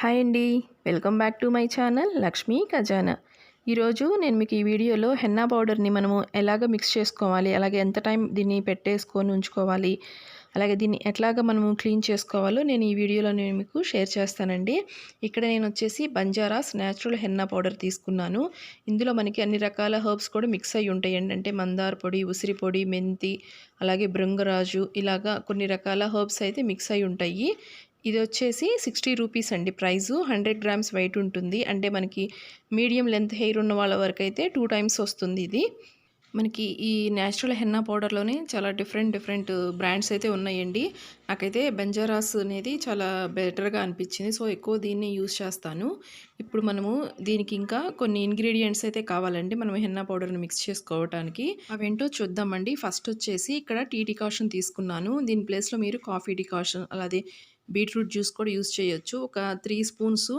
Hi అండి. Welcome back to my channel Lakshmi Khajana. ఈరోజు నేను మీకు ఈ వీడియోలో హెన్నా పౌడర్ని మనము ఎలాగ మిక్స్ చేసుకోవాలి అలాగే ఎంత టైం దీన్ని పెట్టేసుకొని ఉంచుకోవాలి అలాగే దీన్ని ఎట్లాగ మనము క్లీన్ చేసుకోవాలో నేను ఈ వీడియోలో నేను మీకు షేర్ చేస్తానండి. ఇక్కడ నేను వచ్చేసి బంజారాస్ న్యాచురల్ హెన్నా పౌడర్ తీసుకున్నాను. ఇందులో మనకి అన్ని రకాల హర్బ్స్ కూడా మిక్స్ అయ్యి ఉంటాయి. అంటే మందార పొడి ఉసిరి పొడి మెంతి అలాగే బృంగరాజు ఇలాగా కొన్ని రకాల హర్బ్స్ అయితే మిక్స్ అయి ఉంటాయి. ఇది వచ్చేసి సిక్స్టీ రూపీస్ అండి ప్రైజు. హండ్రెడ్ గ్రామ్స్ వెయిట్ ఉంటుంది. అంటే మనకి మీడియం లెంత్ హెయిర్ ఉన్న వాళ్ళ వరకు అయితే టూ టైమ్స్ వస్తుంది ఇది. మనకి ఈ న్యాచురల్ హెన్నా పౌడర్లోనే చాలా డిఫరెంట్ డిఫరెంట్ బ్రాండ్స్ అయితే ఉన్నాయండి. నాకైతే బెంజారాస్ అనేది చాలా బెటర్గా అనిపించింది. సో ఎక్కువ దీన్ని యూజ్ చేస్తాను. ఇప్పుడు మనము దీనికి ఇంకా కొన్ని ఇంగ్రీడియంట్స్ అయితే కావాలండి మనం హెన్నా పౌడర్ని మిక్స్ చేసుకోవడానికి అవేంటో చూద్దామండి. ఫస్ట్ వచ్చేసి ఇక్కడ టీ డికాషన్ తీసుకున్నాను. దీని ప్లేస్లో మీరు కాఫీ డికాషన్ అలాగే బీట్రూట్ జ్యూస్ కూడా యూస్ చేయొచ్చు. ఒక త్రీ స్పూన్స్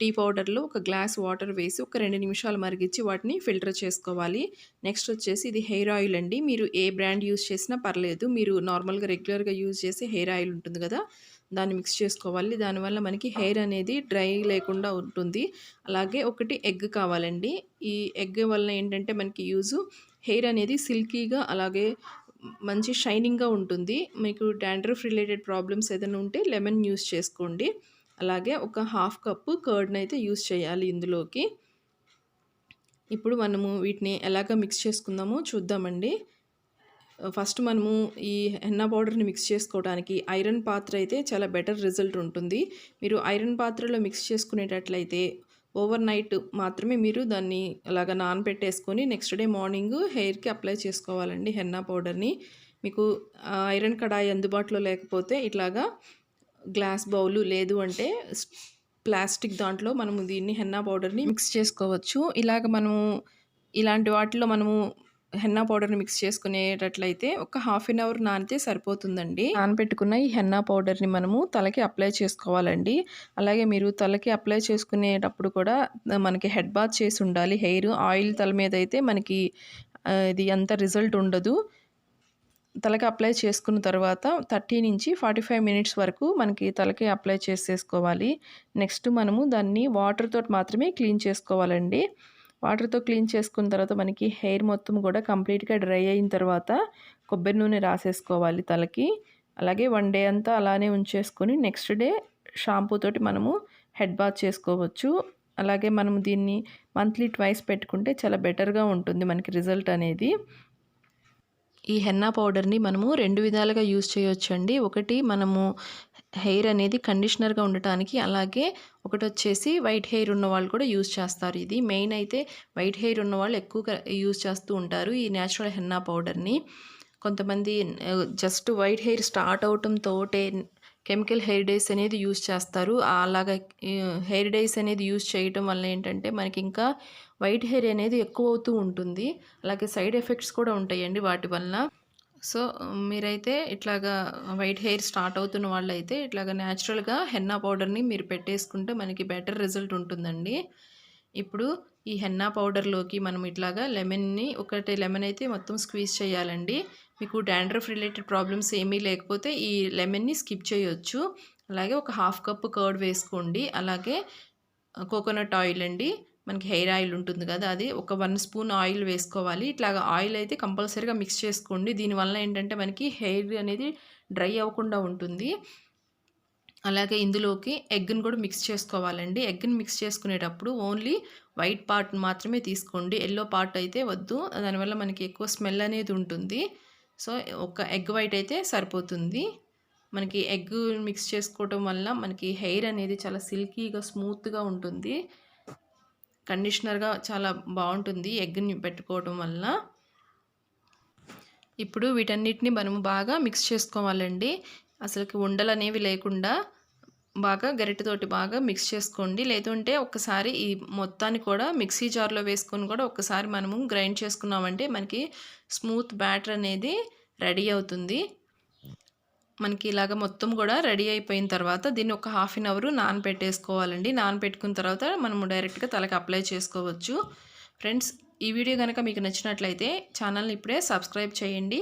టీ పౌడర్లో ఒక గ్లాస్ వాటర్ వేసి ఒక రెండు నిమిషాలు మరిగించి వాటిని ఫిల్టర్ చేసుకోవాలి. నెక్స్ట్ వచ్చేసి ఇది హెయిర్ ఆయిల్ అండి. మీరు ఏ బ్రాండ్ యూస్ చేసినా పర్లేదు. మీరు నార్మల్గా రెగ్యులర్గా యూజ్ చేసే హెయిర్ ఆయిల్ ఉంటుంది కదా దాన్ని మిక్స్ చేసుకోవాలి. దానివల్ల మనకి హెయిర్ అనేది డ్రై లేకుండా ఉంటుంది. అలాగే ఒకటి ఎగ్ కావాలండి. ఈ ఎగ్ వల్ల ఏంటంటే మనకి యూజ్ హెయిర్ అనేది సిల్కీగా అలాగే మంచి షైనింగ్గా ఉంటుంది. మీకు డాండ్రఫ్ రిలేటెడ్ ప్రాబ్లమ్స్ ఏదైనా ఉంటే లెమన్ యూస్ చేసుకోండి. అలాగే ఒక హాఫ్ కప్పు కర్డ్ని అయితే యూస్ చేయాలి ఇందులోకి. ఇప్పుడు మనము వీటిని ఎలాగ మిక్స్ చేసుకుందామో చూద్దామండి. ఫస్ట్ మనము ఈ హెన్నా పౌడర్ని మిక్స్ చేసుకోవడానికి ఐరన్ పాత్ర అయితే చాలా బెటర్ రిజల్ట్ ఉంటుంది. మీరు ఐరన్ పాత్రలో మిక్స్ చేసుకునేటట్లయితే ఓవర్ నైట్ మాత్రమే మీరు దాన్ని అలాగ నానబెట్టేసుకొని నెక్స్ట్ డే మార్నింగ్ హెయిర్కి అప్లై చేసుకోవాలండి హెన్నా పౌడర్ని. మీకు ఐరన్ కడాయి అందుబాటులో లేకపోతే ఇట్లాగా గ్లాస్ బౌలు లేదు అంటే ప్లాస్టిక్ దాంట్లో మనము దీన్ని హెన్నా పౌడర్ని మిక్స్ చేసుకోవచ్చు. ఇలాగ మనము ఇలాంటి వాటిలో మనము హెన్నా పౌడర్ని మిక్స్ చేసుకునేటట్లయితే ఒక హాఫ్ అన్ అవర్ నానితే సరిపోతుందండి. నానబెట్టుకున్న ఈ హెన్నా పౌడర్ని మనము తలకి అప్లై చేసుకోవాలండి. అలాగే మీరు తలకి అప్లై చేసుకునేటప్పుడు కూడా మనకి హెడ్ బాత్ చేసి ఉండాలి. హెయిర్ ఆయిల్ తల మీద అయితే మనకి ఇది అంత రిజల్ట్ ఉండదు. తలకి అప్లై చేసుకున్న తర్వాత థర్టీ నుంచి ఫార్టీ ఫైవ్ మినిట్స్ వరకు మనకి తలకి అప్లై చేసేసుకోవాలి. నెక్స్ట్ మనము దాన్ని వాటర్తో మాత్రమే క్లీన్ చేసుకోవాలండి. వాటర్తో క్లీన్ చేసుకున్న తర్వాత మనకి హెయిర్ మొత్తం కూడా కంప్లీట్గా డ్రై అయిన తర్వాత కొబ్బరి నూనె రాసేసుకోవాలి తలకి. అలాగే వన్ డే అంతా అలానే ఉంచేసుకొని నెక్స్ట్ డే షాంపూ తోటి మనము హెడ్ బాత్ చేసుకోవచ్చు. అలాగే మనం దీన్ని మంత్లీ ట్వైస్ పెట్టుకుంటే చాలా బెటర్గా ఉంటుంది మనకి రిజల్ట్ అనేది. ఈ హెన్నా పౌడర్ని మనము రెండు విధాలుగా యూజ్ చేయొచ్చు అండి ఒకటి మనము హెయిర్ అనేది కండిషనర్గా ఉండటానికి అలాగే ఒకటి వచ్చేసి వైట్ హెయిర్ ఉన్న వాళ్ళు కూడా యూజ్ చేస్తారు. ఇది మెయిన్ అయితే వైట్ హెయిర్ ఉన్న వాళ్ళు ఎక్కువగా యూజ్ చేస్తూ ఉంటారు ఈ న్యాచురల్ హెన్నా పౌడర్ని కొంతమంది జస్ట్ వైట్ హెయిర్ స్టార్ట్ అవటంతోటే కెమికల్ హెయిర్ డైస్ అనేది యూస్ చేస్తారు. అలాగా హెయిర్ డైస్ అనేది యూస్ చేయటం వల్ల ఏంటంటే మనకి ఇంకా వైట్ హెయిర్ అనేది ఎక్కువ అవుతూ ఉంటుంది. అలాగే సైడ్ ఎఫెక్ట్స్ కూడా ఉంటాయండి వాటి వల్ల సో మీరైతే ఇట్లాగా వైట్ హెయిర్ స్టార్ట్ అవుతున్న వాళ్ళైతే ఇట్లాగా న్యాచురల్గా హెన్నా పౌడర్ని మీరు పెట్టేసుకుంటే మనకి బెటర్ రిజల్ట్ ఉంటుందండి. ఇప్పుడు ఈ హెన్నా పౌడర్లోకి మనం ఇట్లాగా లెమన్ని ఒకటి లెమన్ అయితే మొత్తం స్క్వీజ్ చేయాలండి. మీకు డాండ్రఫ్ రిలేటెడ్ ప్రాబ్లమ్స్ ఏమీ లేకపోతే ఈ లెమన్ని స్కిప్ చేయొచ్చు. అలాగే ఒక హాఫ్ కప్ కర్డ్ వేసుకోండి. అలాగే కోకోనట్ ఆయిల్ అండి. మనకి హెయిర్ ఆయిల్ ఉంటుంది కదా అది ఒక వన్ స్పూన్ ఆయిల్ వేసుకోవాలి. ఇట్లాగా ఆయిల్ అయితే కంపల్సరీగా మిక్స్ చేసుకోండి. దీనివల్ల ఏంటంటే మనకి హెయిర్ అనేది డ్రై అవ్వకుండా ఉంటుంది. అలాగే ఇందులోకి ఎగ్ని కూడా మిక్స్ చేసుకోవాలండి. ఎగ్ని మిక్స్ చేసుకునేటప్పుడు ఓన్లీ వైట్ పార్ట్ మాత్రమే తీసుకోండి. ఎల్లో పార్ట్ అయితే వద్దు. దానివల్ల మనకి ఎక్కువ స్మెల్ అనేది ఉంటుంది. సో ఒక ఎగ్ వైట్ అయితే సరిపోతుంది. మనకి ఎగ్ మిక్స్ చేసుకోవటం వల్ల మనకి హెయిర్ అనేది చాలా సిల్కీగా స్మూత్గా ఉంటుంది. కండిషనర్గా చాలా బాగుంటుంది ఎగ్ని పెట్టుకోవటం వల్ల. ఇప్పుడు వీటన్నిటిని మనము బాగా మిక్స్ చేసుకోవాలండి. అసలుకి ఉండలు అనేవి లేకుండా బాగా గరిటెతోటి బాగా మిక్స్ చేసుకోండి. లేదంటే ఒక్కసారి ఈ మొత్తాన్ని కూడా మిక్సీ జార్లో వేసుకొని కూడా ఒక్కసారి మనము గ్రైండ్ చేసుకున్నామంటే మనకి స్మూత్ బ్యాటర్ అనేది రెడీ అవుతుంది. మనకి ఇలాగ మొత్తం కూడా రెడీ అయిపోయిన తర్వాత దీన్ని ఒక హాఫ్ అన్ అవర్ నానపెట్టేసుకోవాలండి నానపెట్టుకున్న తర్వాత మనము డైరెక్ట్గా తలకి అప్లై చేసుకోవచ్చు. ఫ్రెండ్స్ ఈ వీడియో కనుక మీకు నచ్చినట్లయితే ఛానల్ని ఇప్పుడే సబ్స్క్రైబ్ చేయండి.